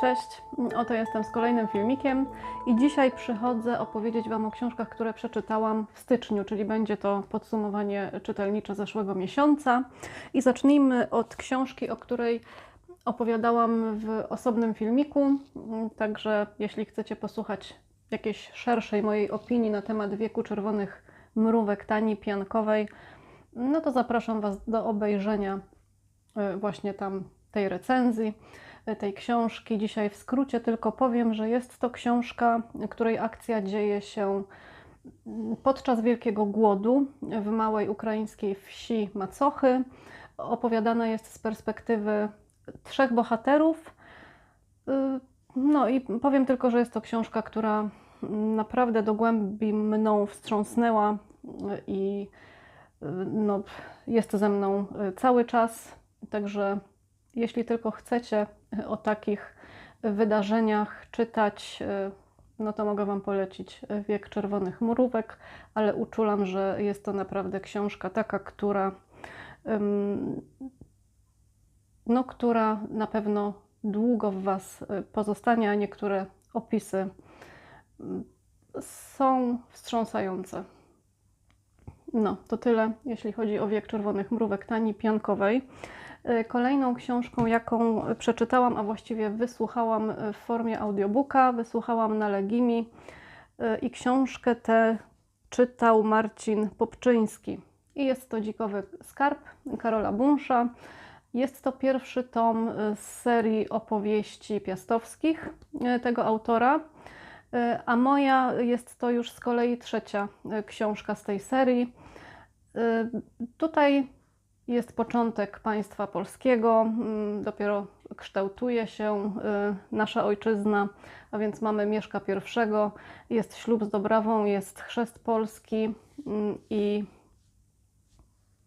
Cześć, oto jestem z kolejnym filmikiem i dzisiaj przychodzę opowiedzieć Wam o książkach, które przeczytałam w styczniu, czyli będzie to podsumowanie czytelnicze zeszłego miesiąca. I zacznijmy od książki, o której opowiadałam w osobnym filmiku, także jeśli chcecie posłuchać jakiejś szerszej mojej opinii na temat wieku czerwonych mrówek tani piankowej, no to zapraszam Was do obejrzenia y, właśnie tam tej recenzji tej książki. Dzisiaj w skrócie tylko powiem, że jest to książka, której akcja dzieje się podczas Wielkiego Głodu w małej ukraińskiej wsi Macochy. Opowiadana jest z perspektywy trzech bohaterów. No i powiem tylko, że jest to książka, która naprawdę do głębi mną wstrząsnęła i no, jest ze mną cały czas. Także jeśli tylko chcecie o takich wydarzeniach czytać, no to mogę Wam polecić Wiek Czerwonych Mrówek, ale uczulam, że jest to naprawdę książka taka, która, no, która na pewno długo w Was pozostanie, a niektóre opisy są wstrząsające. No, to tyle, jeśli chodzi o Wiek Czerwonych Mrówek Tani Piankowej. E, kolejną książką, jaką przeczytałam, a właściwie wysłuchałam w formie audiobooka, wysłuchałam na Legimi e, i książkę tę czytał Marcin Popczyński. I jest to Dzikowy Skarb Karola Bunsza. Jest to pierwszy tom z serii opowieści piastowskich e, tego autora, a moja jest to już z kolei trzecia książka z tej serii. Tutaj jest początek państwa polskiego, mm, dopiero kształtuje się y, nasza ojczyzna, a więc mamy Mieszka I, jest ślub z Dobrawą, jest chrzest polski mm, i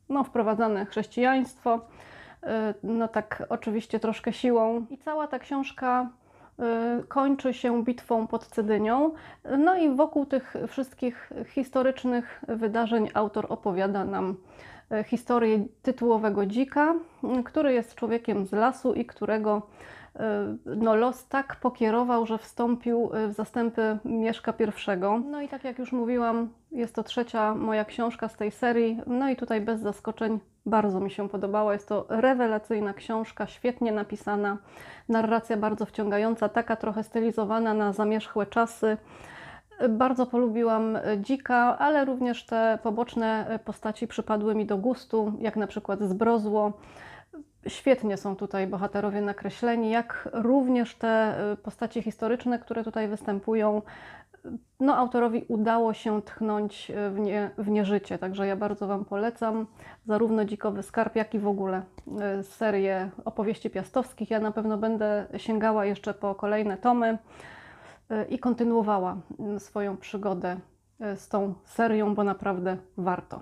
no, wprowadzane chrześcijaństwo. Y, no tak oczywiście troszkę siłą. I cała ta książka y, kończy się bitwą pod Cedynią. No i wokół tych wszystkich historycznych wydarzeń autor opowiada nam historię tytułowego dzika, który jest człowiekiem z lasu i którego e, no, los tak pokierował, że wstąpił e, w zastępy Mieszka I. No i tak jak już mówiłam, jest to trzecia moja książka z tej serii. No i tutaj bez zaskoczeń bardzo mi się podobała. Jest to rewelacyjna książka, świetnie napisana, narracja bardzo wciągająca, taka trochę stylizowana na zamierzchłe czasy. Bardzo polubiłam dzika, ale również te poboczne postaci przypadły mi do gustu, jak na przykład Zbrozło. Świetnie są tutaj bohaterowie nakreśleni, jak również te postacie historyczne, które tutaj występują. No, autorowi udało się tchnąć w, nie, w nieżycie, także ja bardzo Wam polecam zarówno Dzikowy Skarb, jak i w ogóle e, serię opowieści piastowskich. Ja na pewno będę sięgała jeszcze po kolejne tomy i kontynuowała mm, swoją przygodę e, z tą serią, bo naprawdę warto.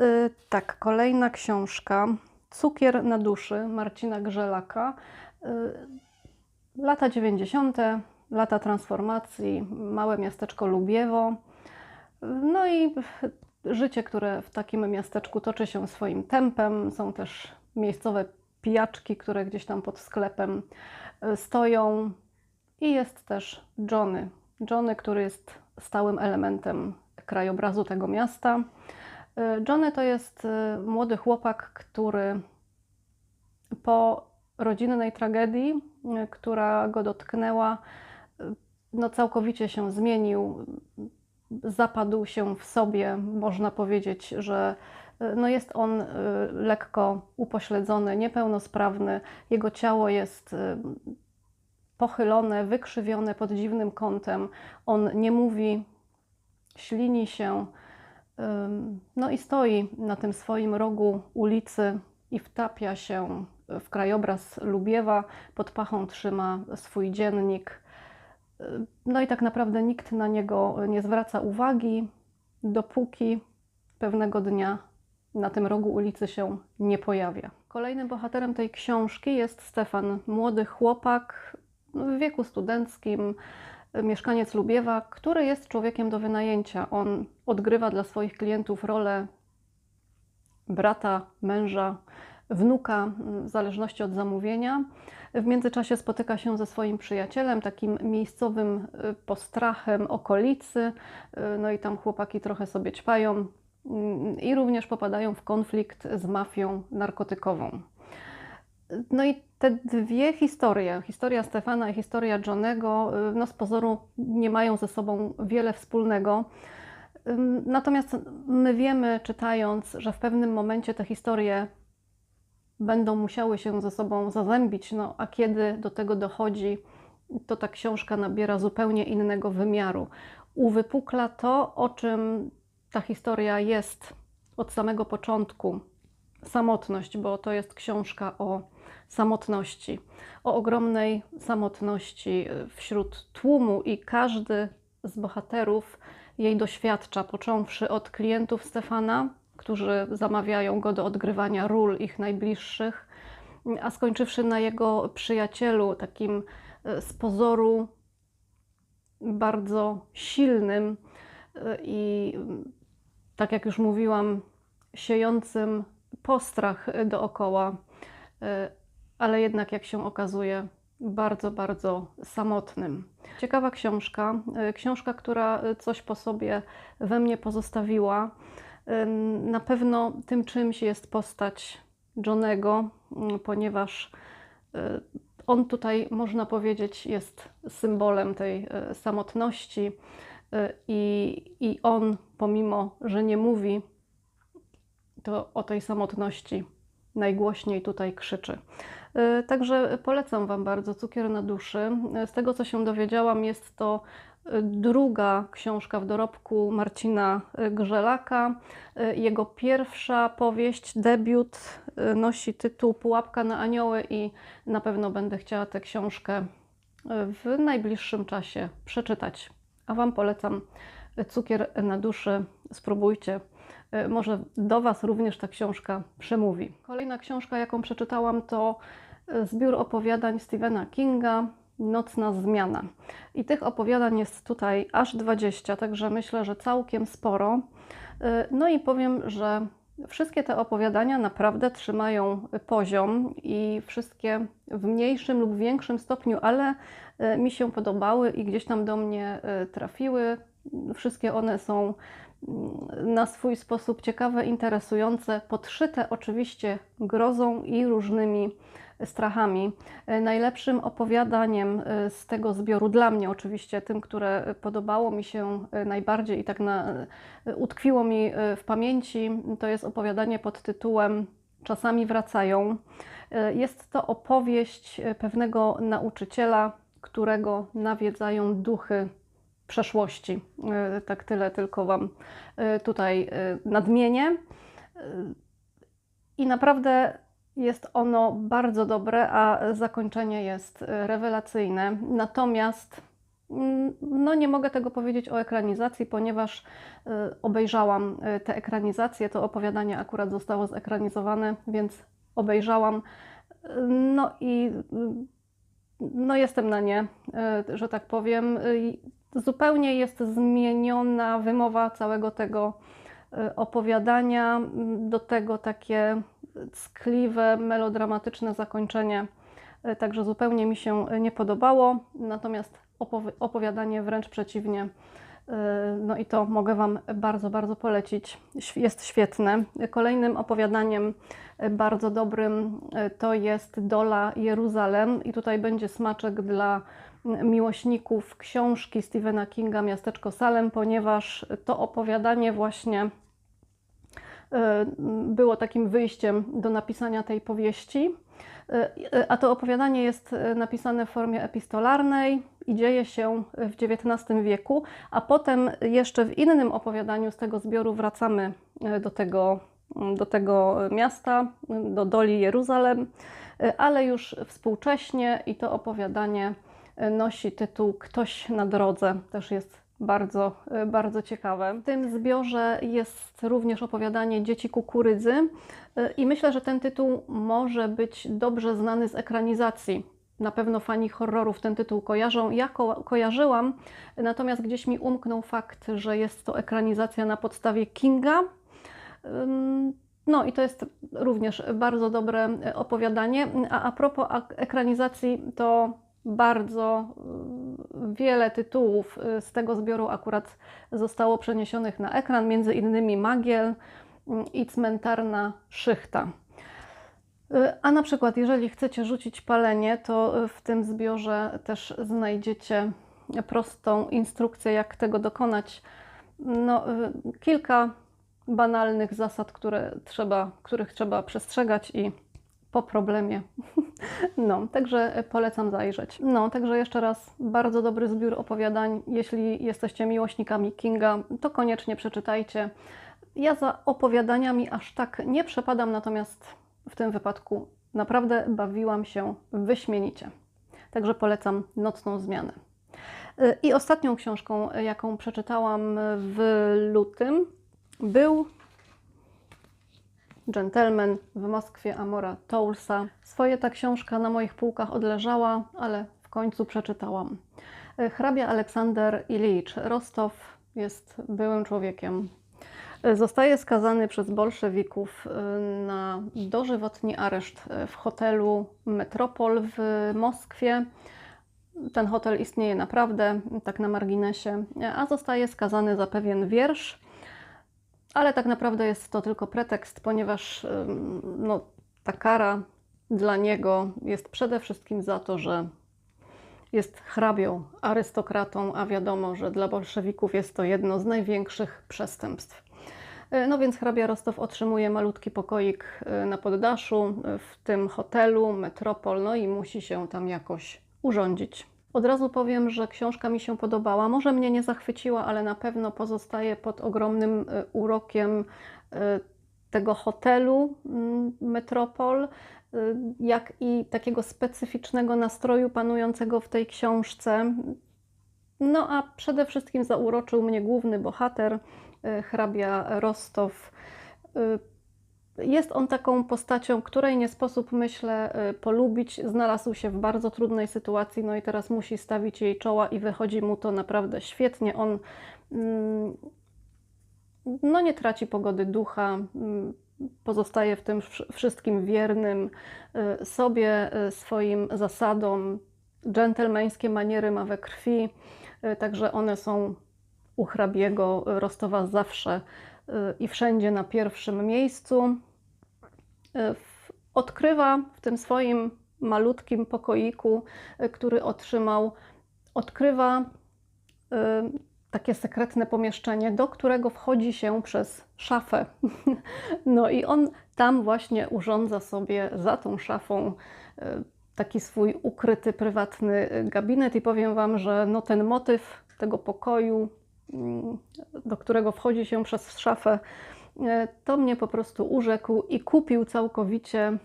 E, tak, kolejna książka. Cukier na duszy Marcina Grzelaka. E, lata 90., lata transformacji, małe miasteczko Lubiewo. No i życie, które w takim miasteczku toczy się swoim tempem. Są też miejscowe pijaczki, które gdzieś tam pod sklepem stoją. I jest też Johnny. Johnny, który jest stałym elementem krajobrazu tego miasta. Y, Johnny to jest y, młody chłopak, który po rodzinnej tragedii, y, która go dotknęła, no całkowicie się zmienił, zapadł się w sobie. Można powiedzieć, że no jest on lekko upośledzony, niepełnosprawny. Jego ciało jest pochylone, wykrzywione pod dziwnym kątem. On nie mówi, ślini się, no i stoi na tym swoim rogu ulicy i wtapia się w krajobraz Lubiewa, pod pachą trzyma swój dziennik. No i tak naprawdę nikt na niego nie zwraca uwagi, dopóki pewnego dnia na tym rogu ulicy się nie pojawia. Kolejnym bohaterem tej książki jest Stefan, młody chłopak, w wieku studenckim, mieszkaniec Lubiewa, który jest człowiekiem do wynajęcia. On odgrywa dla swoich klientów rolę brata, męża, wnuka, w zależności od zamówienia. W międzyczasie spotyka się ze swoim przyjacielem, takim miejscowym postrachem okolicy, no i tam chłopaki trochę sobie ćpają i również popadają w konflikt z mafią narkotykową. No i te dwie historie, historia Stefana i historia Johnego, no z pozoru nie mają ze sobą wiele wspólnego. Natomiast my wiemy, czytając, że w pewnym momencie te historie będą musiały się ze sobą zazębić, no a kiedy do tego dochodzi, to ta książka nabiera zupełnie innego wymiaru. Uwypukla to, o czym ta historia jest od samego początku. Samotność, bo to jest książka o samotności, o ogromnej samotności wśród tłumu, i każdy z bohaterów jej doświadcza, począwszy od klientów Stefana, którzy zamawiają go do odgrywania ról ich najbliższych, a skończywszy na jego przyjacielu, takim e, z pozoru bardzo silnym e, i tak jak już mówiłam, siejącym postrach dookoła, ale jednak, jak się okazuje, bardzo, bardzo samotnym. Ciekawa książka, e, książka, która coś po sobie we mnie pozostawiła. E, na pewno tym czymś jest postać Johnego, ponieważ on tutaj, można powiedzieć, jest symbolem tej samotności i, i on, pomimo że nie mówi, to o tej samotności najgłośniej tutaj krzyczy. E, także polecam Wam bardzo Cukier na duszy. Z tego co się dowiedziałam, jest to e, druga książka w dorobku Marcina Grzelaka. E, jego pierwsza powieść, debiut, nosi tytuł Pułapka na anioły i na pewno będę chciała tę książkę w najbliższym czasie przeczytać. A Wam polecam Cukier na duszy. Spróbujcie. E, może do Was również ta książka przemówi. Kolejna książka, jaką przeczytałam, to e, zbiór opowiadań Stephena Kinga. Nocna zmiana. I tych opowiadań jest tutaj aż 20, także myślę, że całkiem sporo. E, no i powiem, że wszystkie te opowiadania naprawdę trzymają poziom i wszystkie w mniejszym lub większym stopniu, ale mi się podobały i gdzieś tam do mnie trafiły. Wszystkie one są na swój sposób ciekawe, interesujące, podszyte oczywiście grozą i różnymi strachami. Najlepszym opowiadaniem e, z tego zbioru, dla mnie oczywiście, tym, które podobało mi się e, najbardziej i tak na, e, utkwiło mi w pamięci, to jest opowiadanie pod tytułem Czasami wracają. Jest to opowieść pewnego nauczyciela, którego nawiedzają duchy przeszłości. E, tak tyle tylko Wam e, tutaj e, nadmienię. I naprawdę jest ono bardzo dobre, a zakończenie jest rewelacyjne. Natomiast mm, no nie mogę tego powiedzieć o ekranizacji, ponieważ obejrzałam te ekranizacje. To opowiadanie akurat zostało zekranizowane, więc obejrzałam. No i no jestem na nie, że tak powiem zupełnie jest zmieniona wymowa całego tego e, opowiadania, do tego takie ckliwe, melodramatyczne zakończenie. E, także zupełnie mi się nie podobało, natomiast opowiadanie wręcz przeciwnie. No i to mogę Wam bardzo, bardzo polecić. Jest świetne. Kolejnym opowiadaniem bardzo dobrym to jest Dola Jeruzalem i tutaj będzie smaczek dla miłośników książki Stephena Kinga Miasteczko Salem, ponieważ to opowiadanie właśnie e, było takim wyjściem do napisania tej powieści. E, a to opowiadanie jest e, napisane w formie epistolarnej i dzieje się w XIX wieku, a potem jeszcze w innym opowiadaniu z tego zbioru wracamy do tego, do tego miasta, do Doli Jeruzalem, ale już współcześnie i to opowiadanie nosi tytuł Ktoś na drodze. Też jest bardzo, bardzo ciekawe. W tym zbiorze jest również opowiadanie Dzieci kukurydzy i myślę, że ten tytuł może być dobrze znany z ekranizacji. Na pewno fani horrorów ten tytuł kojarzą. Ja ko kojarzyłam, natomiast gdzieś mi umknął fakt, że jest to ekranizacja na podstawie Kinga. No i to jest również bardzo dobre opowiadanie. A a propos ekranizacji, to bardzo y, wiele tytułów y, z tego zbioru akurat zostało przeniesionych na ekran, między innymi Magiel y, i Cmentarna Szychta. Y, A na przykład, jeżeli chcecie rzucić palenie, to y, w tym zbiorze też znajdziecie prostą instrukcję, jak tego dokonać. No, kilka banalnych zasad, które trzeba, których trzeba przestrzegać i po problemie. No, także polecam zajrzeć. No, także jeszcze raz bardzo dobry zbiór opowiadań. Jeśli jesteście miłośnikami Kinga, to koniecznie przeczytajcie. Ja za opowiadaniami aż tak nie przepadam, natomiast w tym wypadku naprawdę bawiłam się wyśmienicie. Także polecam Nocną Zmianę. Y, I ostatnią książką, jaką przeczytałam w lutym, był Gentleman w Moskwie Amora Toulsa. Swoje ta książka na moich półkach odleżała, ale w końcu przeczytałam. Y, Hrabia Aleksander Ilicz Rostow jest byłym człowiekiem. Y, Zostaje skazany przez bolszewików y, na dożywotni areszt w hotelu Metropol w Moskwie. Ten hotel istnieje naprawdę, tak na marginesie, a zostaje skazany za pewien wiersz, ale tak naprawdę jest to tylko pretekst, ponieważ no, ta kara dla niego jest przede wszystkim za to, że jest hrabią, arystokratą, a wiadomo, że dla bolszewików jest to jedno z największych przestępstw. Y, No więc hrabia Rostow otrzymuje malutki pokoik y, na poddaszu y, w tym hotelu Metropol, no i musi się tam jakoś urządzić. Od razu powiem, że książka mi się podobała. Może mnie nie zachwyciła, ale na pewno pozostaje pod ogromnym y, urokiem y, tego hotelu mm, Metropol, y, jak i takiego specyficznego nastroju panującego w tej książce. No a przede wszystkim zauroczył mnie główny bohater, hrabia Rostow. Jest on taką postacią, której nie sposób, myślę, y, polubić. Znalazł się w bardzo trudnej sytuacji, no i teraz musi stawić jej czoła i wychodzi mu to naprawdę świetnie. On mm, no, nie traci pogody ducha, mm, pozostaje w tym wsz- wszystkim wiernym y, sobie, y, swoim zasadom. Dżentelmeńskie maniery ma we krwi, także one są u hrabiego Rostowa zawsze i wszędzie na pierwszym miejscu. Y, Odkrywa w tym swoim malutkim pokoiku, y, który otrzymał, odkrywa y, takie sekretne pomieszczenie, do którego wchodzi się przez szafę. No i on tam właśnie urządza sobie za tą szafą y, taki swój ukryty, prywatny y, gabinet i powiem Wam, że no ten motyw tego pokoju, do którego wchodzi się przez szafę, y, to mnie po prostu urzekł i kupił całkowicie.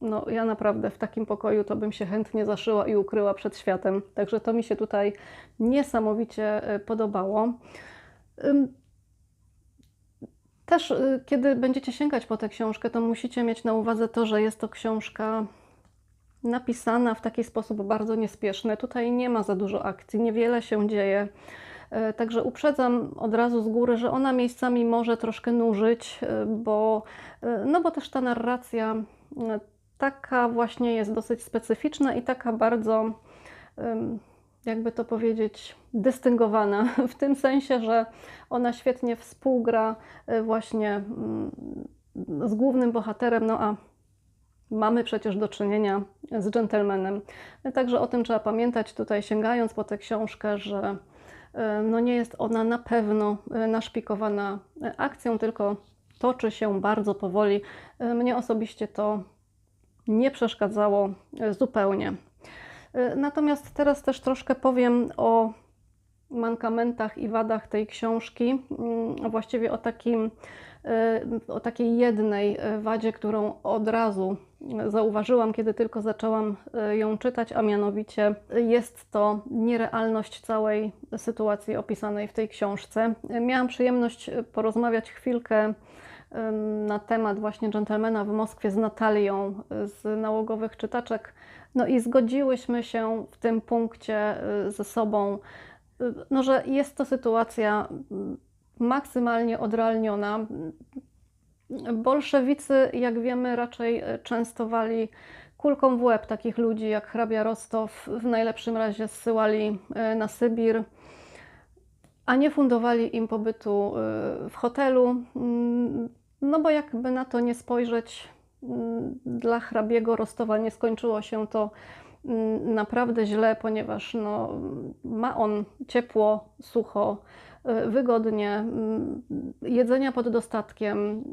No, ja naprawdę w takim pokoju to bym się chętnie zaszyła i ukryła przed światem. Także to mi się tutaj niesamowicie y, podobało. Też, y, kiedy będziecie sięgać po tę książkę, to musicie mieć na uwadze to, że jest to książka napisana w taki sposób bardzo niespieszny. Tutaj nie ma za dużo akcji, niewiele się dzieje. E, Także uprzedzam od razu z góry, że ona miejscami może troszkę nużyć, e, bo, e, no bo też ta narracja taka właśnie jest dosyć specyficzna i taka bardzo, jakby to powiedzieć, dystyngowana, w tym sensie, że ona świetnie współgra właśnie mm, z głównym bohaterem, no a mamy przecież do czynienia z dżentelmenem. Także o tym trzeba pamiętać tutaj, sięgając po tę książkę, że no nie jest ona na pewno e, naszpikowana e, akcją, tylko toczy się bardzo powoli. E, Mnie osobiście to nie przeszkadzało e, zupełnie. E, Natomiast teraz też troszkę powiem o mankamentach i wadach tej książki, mm, a właściwie o, takim, e, o takiej jednej e, wadzie, którą od razu zauważyłam, kiedy tylko zaczęłam e, ją czytać, a mianowicie jest to nierealność całej sytuacji opisanej w tej książce. Miałam przyjemność porozmawiać chwilkę na temat właśnie dżentelmena w Moskwie z Natalią z nałogowych czytaczek. No i zgodziłyśmy się w tym punkcie ze sobą, no, że jest to sytuacja maksymalnie odrealniona. Bolszewicy, jak wiemy, raczej częstowali kulką w łeb takich ludzi jak hrabia Rostow, w najlepszym razie zsyłali e, na Sybir, a nie fundowali im pobytu e, w hotelu. Mm, No bo jakby na to nie spojrzeć, mm, dla hrabiego Rostowa nie skończyło się to naprawdę źle, ponieważ no, ma on ciepło, sucho, y, wygodnie, mm, jedzenia pod dostatkiem,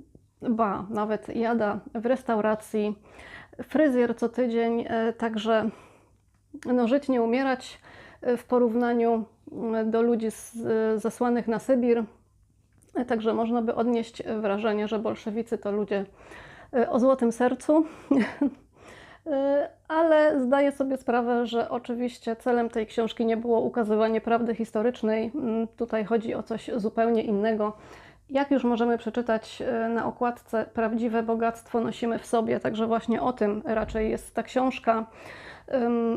ba, nawet jada w restauracji, fryzjer co tydzień, y, także no, żyć nie umierać y, w porównaniu do ludzi z, zesłanych na Sybir. Także można by odnieść wrażenie, że bolszewicy to ludzie o złotym sercu. Y, Ale zdaję sobie sprawę, że oczywiście celem tej książki nie było ukazywanie prawdy historycznej. Mm, Tutaj chodzi o coś zupełnie innego. Jak już możemy przeczytać y, na okładce, prawdziwe bogactwo nosimy w sobie, także właśnie o tym raczej jest ta książka.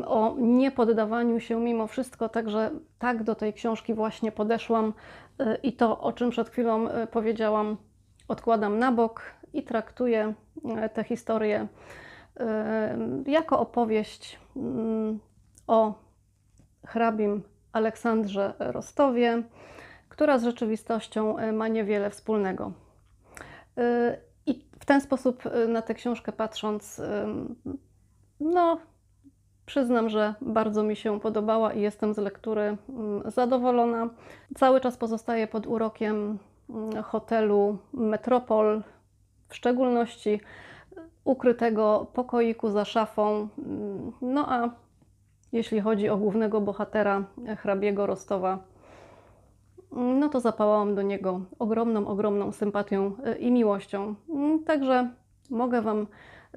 O niepoddawaniu się mimo wszystko, także tak do tej książki właśnie podeszłam y, i to, o czym przed chwilą powiedziałam, odkładam na bok i traktuję tę historię jako opowieść mm, o hrabim Aleksandrze Rostowie, która z rzeczywistością y, ma niewiele wspólnego. Y, I w ten sposób y, na tę książkę patrząc, no, przyznam, że bardzo mi się podobała i jestem z lektury mm, zadowolona. Cały czas pozostaję pod urokiem mm, hotelu Metropol, w szczególności ukrytego pokoiku za szafą. No a jeśli chodzi o głównego bohatera, hrabiego Rostowa, no to zapałałam do niego ogromną, ogromną sympatią y, i miłością. Mm, Także mogę Wam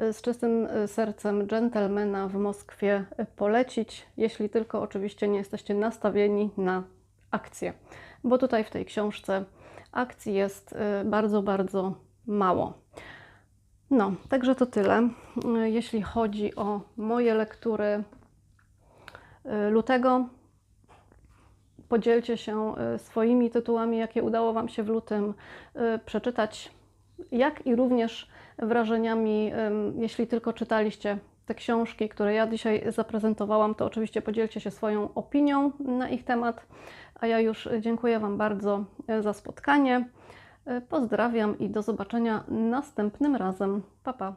y, z czystym y, sercem dżentelmena w Moskwie polecić, jeśli tylko oczywiście nie jesteście nastawieni na akcję, bo tutaj w tej książce akcji jest bardzo, bardzo mało. No, także to tyle. Y, Jeśli chodzi o moje lektury y, lutego, podzielcie się y, swoimi tytułami, jakie udało Wam się w lutym przeczytać, jak i również wrażeniami, jeśli tylko czytaliście te książki, które ja dzisiaj zaprezentowałam, to oczywiście podzielcie się swoją opinią na ich temat. A ja już dziękuję Wam bardzo za spotkanie. Pozdrawiam i do zobaczenia następnym razem. Pa, pa.